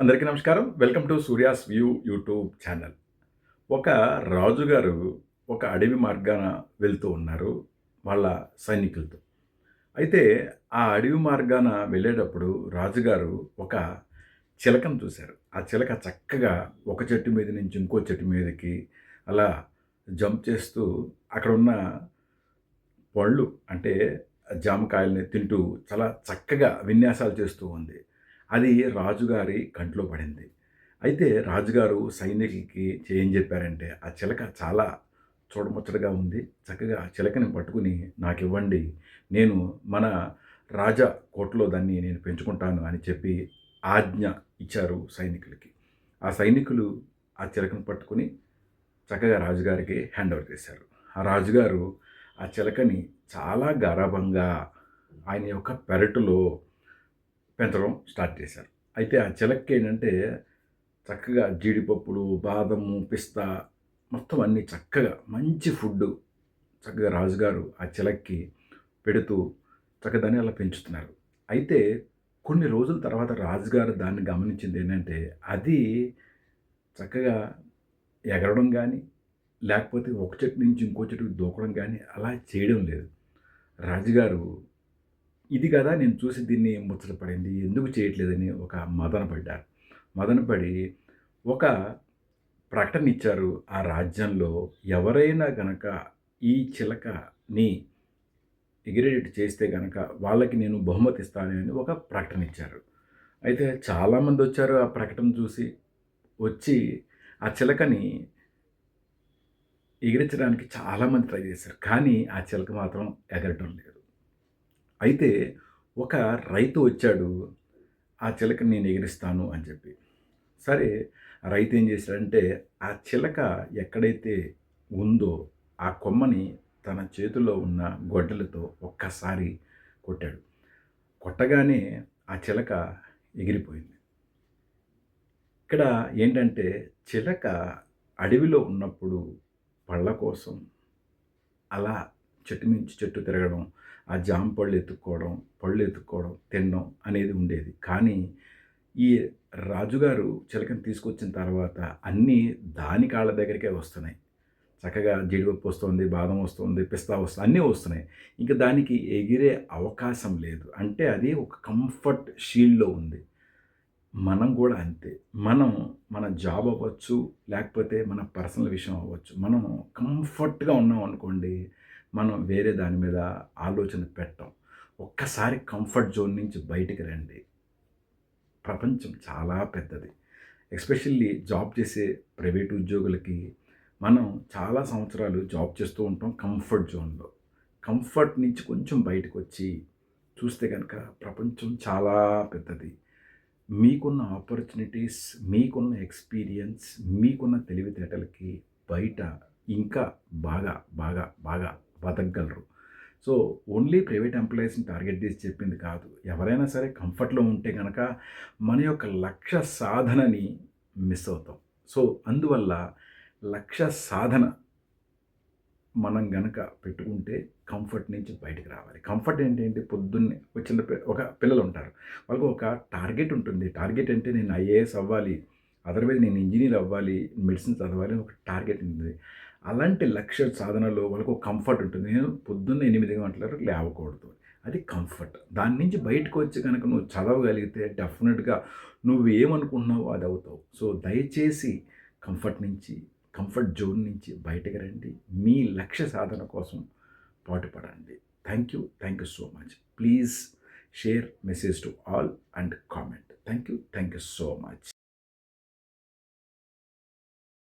అందరికీ నమస్కారం. Welcome to Surya's view YouTube channel. ఒక రాజుగారు ఒక అడవి మార్గాన వెళ్తూ ఉన్నారు వాళ్ళ సైనికులతో. అయితే ఆ అడవి మార్గాన వెళ్ళేటప్పుడు రాజుగారు ఒక చిలకను చూశారు. ఆ చిలక చక్కగా ఒక చెట్టు మీద నుంచి ఇంకో చెట్టు మీదకి అలా జంప్ చేస్తూ అక్కడ ఉన్న పళ్ళు అంటే జామకాయల్ని తింటూ చాలా చక్కగా విన్యాసాలు చేస్తూ ఉంది. అది రాజుగారి కంట్లో పడింది. అయితే రాజుగారు సైనికులకి ఏం చెప్పారంటే ఆ చిలక చాలా చూడముచ్చటగా ఉంది. చక్కగా ఆ చిలకని పట్టుకుని నాకు ఇవ్వండి నేను మన రాజా కోటలో దాన్ని నేను పెంచుకుంటాను అని చెప్పి ఆజ్ఞ ఇచ్చారు సైనికులకి. ఆ సైనికులు ఆ చిలకను పట్టుకుని చక్కగా రాజుగారికి హ్యాండ్ ఓవర్ చేశారు. ఆ రాజుగారు ఆ చిలకని చాలా గారాభంగా ఆయన యొక్క పెరటులో పెంచడం స్టార్ట్ చేశారు. అయితే ఆ చిలక్కి ఏంటంటే చక్కగా జీడిపప్పులు బాదము పిస్తా మొత్తం అన్నీ చక్కగా మంచి ఫుడ్ చక్కగా రాజుగారు ఆ చిలక్కి పెడుతూ చక్కదాన్ని అలా పెంచుతున్నారు. అయితే కొన్ని రోజుల తర్వాత రాజుగారు దాన్ని గమనించింది ఏంటంటే అది చక్కగా ఎగరడం కానీ లేకపోతే ఒక చెట్టు నుంచి ఇంకో చెట్టుకి దూకడం కానీ అలా చేయడం లేదు. రాజుగారు ఇది కదా నేను చూసి దీన్ని ముచ్చటపడింది ఎందుకు చేయట్లేదని ఒక మదన పడ్డారు మదన పడి ఒక ప్రకటన ఇచ్చారు ఆ రాజ్యంలో ఎవరైనా గనక ఈ చిలకని ఎగిరేట్ చేస్తే గనక వాళ్ళకి నేను బహుమతి ఇస్తాను అని ఒక ప్రకటన ఇచ్చారు. అయితే చాలామంది వచ్చారు ఆ ప్రకటన చూసి వచ్చి ఆ చిలకని ఎగిరించడానికి చాలామంది ట్రై చేశారు. కానీ ఆ చిలక మాత్రం ఎగరటం లేదు. అయితే ఒక రైతు వచ్చాడు ఆ చిలకని నేను ఎగిరిస్తాను అని చెప్పి. సరే రైతు ఏం చేశాడంటే ఆ చిలక ఎక్కడైతే ఉందో ఆ కొమ్మని తన చేతిలో ఉన్న గొడ్డలతో ఒక్కసారి కొట్టాడు. కొట్టగానే ఆ చిలక ఎగిరిపోయింది. ఇక్కడ ఏంటంటే చిలక అడవిలో ఉన్నప్పుడు పళ్ళ కోసం అలా చెట్టు నుంచి చెట్టు తిరగడం ఆ జామ పళ్ళు ఎత్తుక్కోవడం పళ్ళు ఎత్తుక్కోవడం తినడం అనేది ఉండేది. కానీ ఈ రాజుగారు చిలకని తీసుకొచ్చిన తర్వాత అన్నీ దాని కాళ్ళ దగ్గరికే వస్తున్నాయి. చక్కగా జీడిపప్పు వస్తుంది బాదం వస్తుంది పిస్తా వస్తుంది అన్నీ వస్తున్నాయి. ఇంకా దానికి ఎగిరే అవకాశం లేదు. అంటే అది ఒక కంఫర్ట్ షీల్డ్లో ఉంది. మనం కూడా అంతే. మనం మన జాబ్ అవ్వచ్చు లేకపోతే మన పర్సనల్ విషయం అవ్వచ్చు. మనం కంఫర్ట్గా ఉన్నాం అనుకోండి మనం వేరే దాని మీద ఆలోచన పెట్టం. ఒక్కసారి కంఫర్ట్ జోన్ నుంచి బయటికి రండి. ప్రపంచం చాలా పెద్దది. ఎస్పెషల్లీ జాబ్ చేసే ప్రైవేట్ ఉద్యోగులకి మనం చాలా సంవత్సరాలు జాబ్ చేస్తూ ఉంటాం కంఫర్ట్ జోన్లో కంఫర్ట్ నుంచి కొంచెం బయటకు వచ్చి చూస్తే కనుక ప్రపంచం చాలా పెద్దది. మీకున్న ఆపర్చునిటీస్ మీకున్న ఎక్స్పీరియన్స్ మీకున్న తెలివితేటలకి బయట ఇంకా బాగా బాగా బాగా బతకగలరు. సో ఓన్లీ ప్రైవేట్ ఎంప్లాయీస్ని టార్గెట్ చేసి చెప్పింది కాదు. ఎవరైనా సరే కంఫర్ట్లో ఉంటే కనుక మన యొక్క లక్ష్య సాధనని మిస్ అవుతాం. సో అందువల్ల లక్ష్య సాధన మనం గనక పెట్టుకుంటే కంఫర్ట్ నుంచి బయటకు రావాలి. కంఫర్ట్ ఏంటంటే పొద్దున్నే వచ్చిన ఒక పిల్లలు ఉంటారు వాళ్ళకు ఒక టార్గెట్ ఉంటుంది. టార్గెట్ అంటే నేను ఐఏఎస్ అవ్వాలి. అదర్వైజ్ నేను ఇంజనీర్ అవ్వాలి. మెడిసిన్ చదవాలి ఒక టార్గెట్ ఉంటుంది. అలాంటి లక్ష్య సాధనలో వాళ్ళకు కంఫర్ట్ ఉంటుంది. నేను పొద్దున్న ఎనిమిది గంటలకు లేవకూడదు. అది కంఫర్ట్ దాని నుంచి బయటకు వచ్చి కనుక నువ్వు చదవగలిగితే డెఫినెట్గా నువ్వు ఏమనుకుంటున్నావో అది అవుతావు. సో దయచేసి కంఫర్ట్ నుంచి కంఫర్ట్ జోన్ నుంచి బయటకు రండి. మీ లక్ష్య సాధన కోసం పాటుపడండి. Thank you thank you so much please share message to all and comment thank you thank you so much